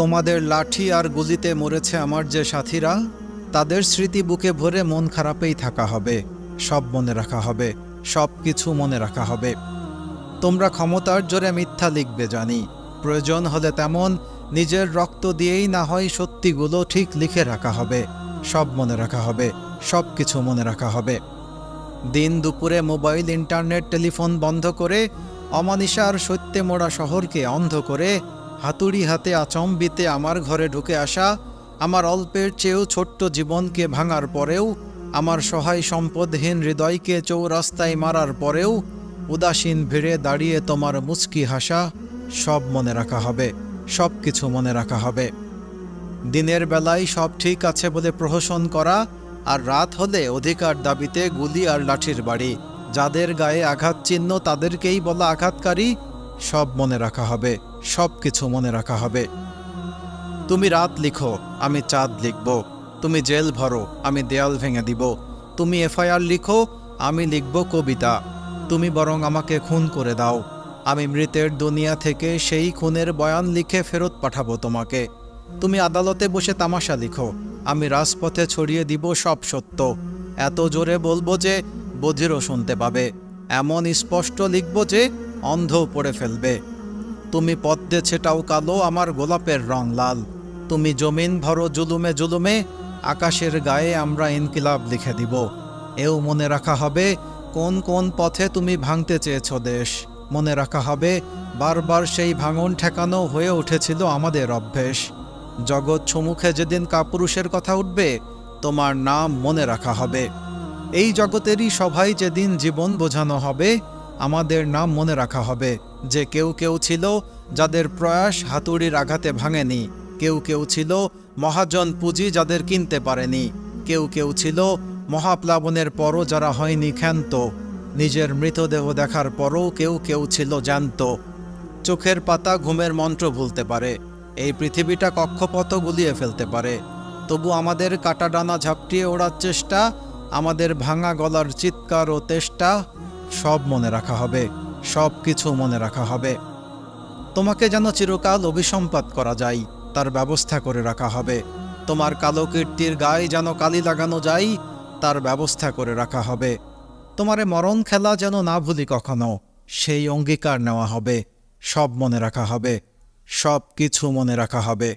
তোমাদের লাঠি আর গুলিতে মরেছে আমার যে সাথীরা, তাদের স্মৃতি বুকে ভরে মন খারাপেই থাকা হবে, সব মনে রাখা হবে, সব কিছু মনে রাখা হবে। তোমরা ক্ষমতার জোরে মিথ্যা লিখবে, জানি। প্রয়োজন হলে তেমন নিজের রক্ত দিয়েই না হয় সত্যিগুলো ঠিক লিখে রাখা হবে, সব মনে রাখা হবে, সব কিছু মনে রাখা হবে। দিন দুপুরে মোবাইল, ইন্টারনেট, টেলিফোন বন্ধ করে অমানিসার সত্যে মোড়া শহরকে অন্ধ করে হাতুড়ি হাতে আচম্বিতে আমার ঘরে ঢুকে আসা, আমার অল্পের চেয়েও ছোট্ট জীবনকে ভাঙার পরেও, আমার সহায় সম্পদহীন হৃদয়কে চৌরাস্তায় মারার পরেও, উদাসীন ভিড়ে দাঁড়িয়ে তোমার মুচকি হাসা, সব মনে রাখা হবে, সব কিছু মনে রাখা হবে। দিনের বেলায় সব ঠিক আছে বলে প্রহসন করা, আর রাত হলে অধিকার দাবিতে গুলি আর লাঠির বাড়ি, যাদের গায়ে আঘাত চিহ্ন তাদেরকেই বলা আঘাতকারী সব মনে রাখা হবে, সব কিছু মনে রাখা হবে। তুমি রাত লিখো, আমি চাঁদ লিখব। তুমি জেল ভরো, আমি দেয়াল ভেঙে দিব। তুমি এফআইআর লিখো, আমি লিখব কবিতা। তুমি বরং আমাকে খুন করে দাও। আমি মৃতের দুনিয়া থেকে সেই খুনের বয়ান লিখে ফেরত পাঠাবো তোমাকে। তুমি আদালতে বসে তামাশা লিখো, আমি রাজপথে ছড়িয়ে দিব সব সত্য। এত জোরে বলব যে, বধিরও শুনতে পাবে। এমন স্পষ্ট লিখব যে অন্ধ পড়ে ফেলবে। তুমি পদ্মে ছেটাও কালো, আমার গোলাপের রং লাল। তুমি জমিন ভরো জুলুমে জুলুমে, আকাশের গায়ে আমরা ইনকিলাব লিখে দিব। এও মনে রাখা হবে, কোন কোন পথে তুমি ভাঙতে চেয়েছ দেশ। মনে রাখা হবে, বারবার সেই ভাঙন ঠেকানো হয়ে উঠেছিল আমাদের অভ্যেস। জগৎ সম্মুখে যেদিন কাপুরুষের কথা উঠবে, তোমার নাম মনে রাখা হবে। এই জগতেরই সভায় যেদিন জীবন বোঝানো হবে আমাদের নাম মনে রাখা হবে যে কেউ কেউ ছিল যাদের প্রয়াস হাতুড়ির আঘাতে ভাঙেনি। কেউ কেউ ছিল মহাজন পুঁজি যাদের কিনতে পারেনি। কেউ কেউ ছিল মহাপ্লাবনের পরও যারা হয়নি ক্ষান্ত। নিজের মৃতদেহ দেখার পরও কেউ কেউ ছিল জ্যান্ত। চোখের পাতা ঘুমের মন্ত্র ভুলতে পারে। এই পৃথিবীটা কক্ষপথ গুলিয়ে ফেলতে পারে। তবু আমাদের কাটা ডানা ঝাপটিয়ে ওড়ার চেষ্টা, আমাদের ভাঙা গলার চিৎকার ও তেষ্টা সব মনে রাখা হবে, সব কিছু মনে রাখা হবে। তোমাকে যেন চিরকাল অভিসম্পাত করা যায়, তার ব্যবস্থা করে রাখা হবে। তোমার কালো কীর্তির গায়ে যেন কালি লাগানো যায়, তার ব্যবস্থা করে রাখা হবে। তোমারে মরণ খেলা যেন না ভুলি কখনো, সেই অঙ্গীকার নেওয়া হবে। সব মনে রাখা হবে, সব কিছু মনে রাখা হবে।